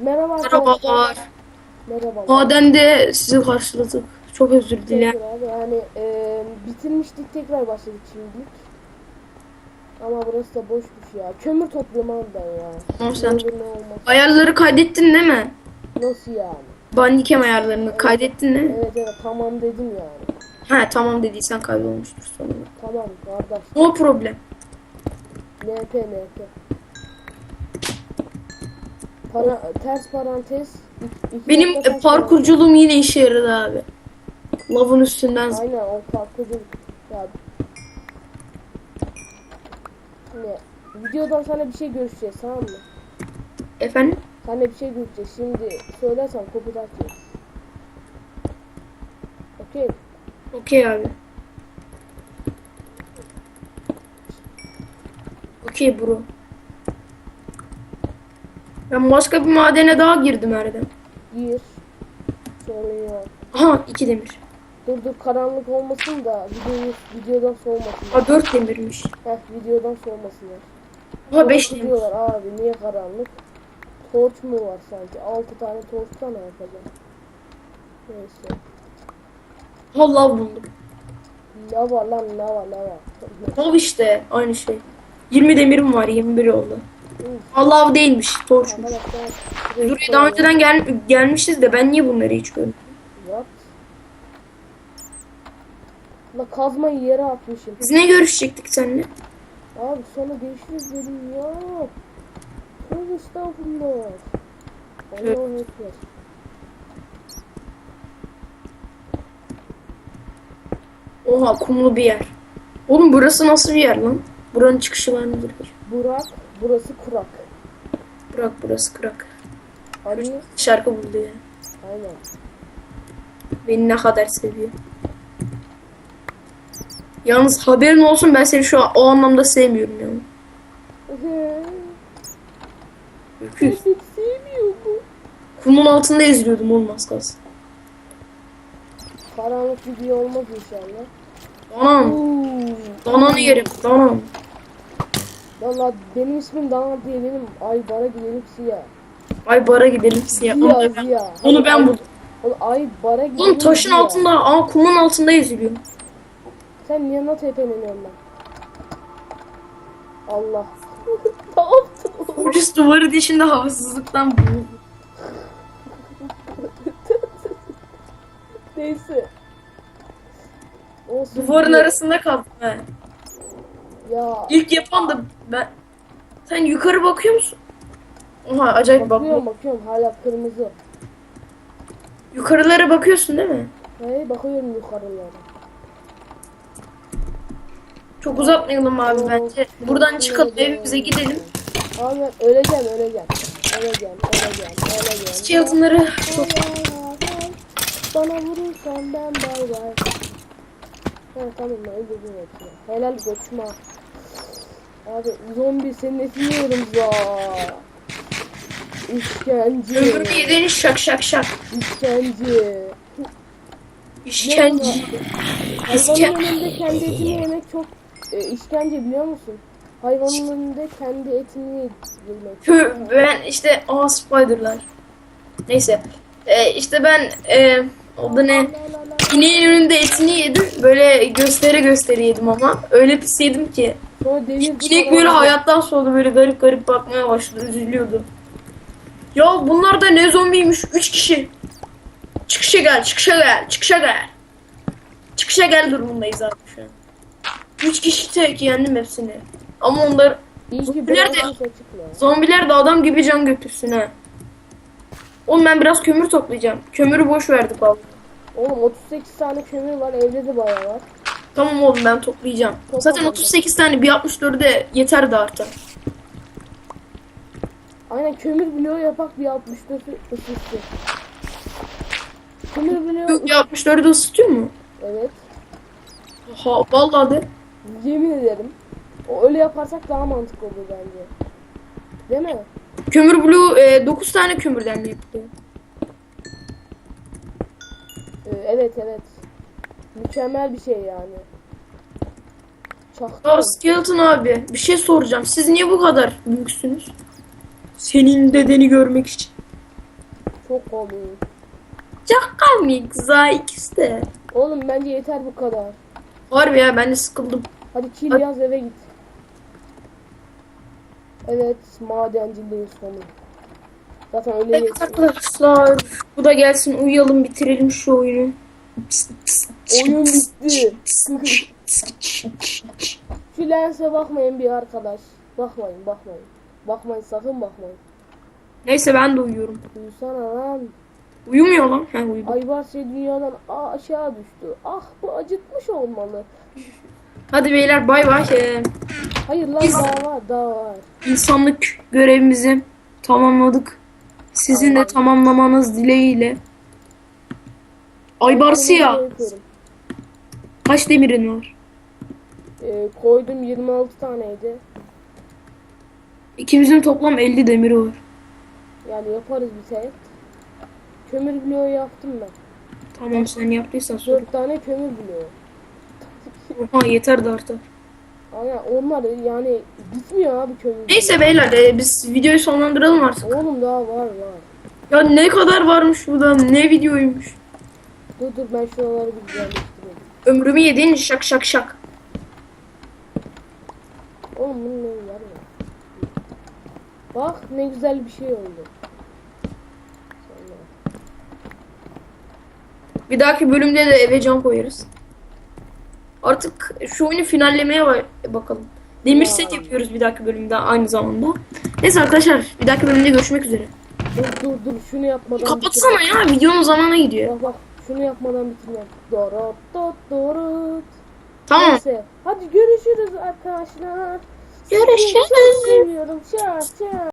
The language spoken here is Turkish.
Merhaba arkadaşlar. Merhabalar. Merhaba. Madende sizi karşıladık. Çok özür dilerim. Tekrar yani e, bitirmiştik tekrar başladık şimdilik. Ama burası da boşmuş ya. Kömür ben ya. Tamam sen. olur ne olmaz. Ayarları kaydettin değil mi? Nasıl yani? Bandicam ayarlarını kaydettin değil mi? Evet evet tamam dedim yani. He tamam dediysen kaybolmuştur sonunda. Tamam kardeş. No problem. NP NP. Para, ters parantez. iki- Benim e, parkurculuğum yine işe yaradı abi. Lavın üstünden. Aynen o parkurculuk. Ya. Ne? Videodan sana bir şey görüşeceğiz tamam mı? efendim. Sana bir şey görüşeceğiz. Şimdi söylersen copyright yeriz. Okey. Okey abi. Okey bro. Ben başka bir madene daha girdim Erdem. Gir. Sorun yok. Aha iki demir. Dur dur karanlık olmasın da videoyu, videodan soğumasın. Aa dört demirmiş. Heh videodan soğumasınlar. Aha beş Sonra demir. kızıyorlar abi niye karanlık? Torç mu var sanki? 6 tane torçla ne yapacağım? Neyse. Aha lav buldum. Lava lan lava lava. Lav işte aynı şey. 20 demirim var 21 oldu. Aa lav değilmiş torçmuş. Buraya daha önceden gel gelmişiz de ben niye bunları hiç görmedim? La kazmayı yere atmışım. Biz ne görüşecektik seninle? Abi sonra görüşürüz dedim ya. Tövbe estağfurullah. Allah'u ekber. Oha kumlu bir yer. Oğlum burası nasıl bir yer lan? Buranın çıkışı var mıdır? Burak, burası kurak. Bırak burası kırak. Ali, Şarkı buldu ya. aynen. Beni ne kadar seviyor. Yalnız haberin olsun ben seni şu an o anlamda sevmiyorum yani. Öküz. Sevmiyor bu. Kumun altında eziliyordum olmaz kalsın. Karanlık video olmaz inşallah. Danam. Uuu. Dananı yerim. Danam. Valla benim ismim Dana diye benim ay bara gidelim siyah. Ay bara gidelim siyah. Onu, Siyah ben- siyah. onu ben buldum. Oğlum ay bara gidelim Oğlum taşın siyah. altında, aa kumun altında eziliyorum. Sen niye not tepeleniyorsun lan? Allah. ne yaptın oğlum? Polis duvarı dışında havasızlıktan boğuldu. Neyse. Olsun. Duvarın diye. arasında kaldım he. Ya İlk yapan da ben. Sen yukarı bakıyor musun? Oha acayip bak. bakıyorum bakıyorum hala kırmızı. Yukarılara bakıyorsun değil mi? Hey bakıyorum yukarılara. Çok uzatmayalım abi bence. Buradan çıkalım evimize gidelim. Abi öleceğim öleceğim. Öleceğim öleceğim öleceğim. Skeletonları çok Bana vurursan ben bay bay. Ha tamam ben öldürdüm hepsini. Helal koçma. Abi zombi senin etini yiyorum za. İşkence. ömrümü yedin şak şak şak. İşkence. İşkence. Hayvanın İşken- önünde kendi etini yemek çok e, işkence biliyor musun? Hayvanın önünde kendi etini yemek. Ben işte aa spiderlar. Neyse. Ee, işte ben e, o da ne? İneğin önünde etini yedim. Böyle göstere göstere yedim ama. Öyle pis yedim ki. Sonra İnek böyle hayattan soğudu böyle garip garip bakmaya başladı. Üzülüyordu. Ya bunlar da ne zombiymiş. Üç kişi. Çıkışa gel, çıkışa gel, çıkışa gel. Çıkışa gel durumundayız abi şu an. Üç kişi tek yendim hepsini. Ama onlar Zombiler de- zombiler de adam gibi can götürsün ha. Oğlum ben biraz kömür toplayacağım. Kömürü boş verdik abi. Oğlum 38 tane kömür var evde de bayağı var. Tamam oğlum ben toplayacağım. Topla Zaten bence. 38 tane bir 64'e yeter de artar. Aynen kömür bloğu yapak bir 64 ısıtsın. Kömür bloğu ya 64'ü ısıtıyor mu? Evet. Ha vallahi de. Yemin ederim. O öyle yaparsak daha mantıklı olur bence. Değil mi? Kömür blue e, 9 tane kömürden yapılıyor? Ee, evet evet. Mükemmel bir şey yani. Çaktım. Ya Skeleton abi bir şey soracağım. Siz niye bu kadar büyüksünüz? Senin dedeni görmek için. Çok komik. Çok komik za ikisi de. Oğlum bence yeter bu kadar. Harbi ya ben de sıkıldım. Hadi kill Hadi. yaz eve git. Evet madenciliğin sonu. Zaten öyle Evet arkadaşlar bu da gelsin uyuyalım bitirelim şu oyunu. Oyun bitti. Şu lense bakmayın bir arkadaş. Bakmayın bakmayın. Bakmayın sakın bakmayın. Neyse ben de uyuyorum. Uyusana lan. Uyumuyor lan. Ha uyudu. Aybars şey dünyadan aşağı düştü. Ah bu acıtmış olmalı. Hadi beyler bay bay. Ee, Hayır lan Biz- daha var daha var. insanlık görevimizi tamamladık. Sizin de tamamlamanız dileğiyle. Aybarsı ya. Kaç demirin var? Ee, koydum 26 taneydi. İkimizin toplam 50 demiri var. Yani yaparız bir tek. Kömür bloğu yaptım ben. Tamam sen yaptıysan sor. 4 tane kömür bloğu. Oha yeter de artar. Ama onlar yani bitmiyor abi kömür. Neyse beyler e, biz videoyu sonlandıralım artık. Oğlum daha var var. Ya ne kadar varmış burada ne videoymuş. Dur dur ben şuraları bir güzelleştireyim. Ömrümü yedin şak şak şak. Oğlum bunun ne var ya. Bak ne güzel bir şey oldu. Bir dahaki bölümde de eve can koyarız. Artık şu oyunu finallemeye ba- bakalım. Demir set yapıyoruz bir dahaki bölümde aynı zamanda. Neyse arkadaşlar bir dahaki bölümde görüşmek üzere. Dur dur dur şunu yapmadan Kapatsana ya videonun zamanı gidiyor. Bak bak şunu yapmadan bitirmem. Dorot dot dorot. Tamam. Neyse. Hadi görüşürüz arkadaşlar. Görüşürüz. Çok seviyorum. Çağ çağ.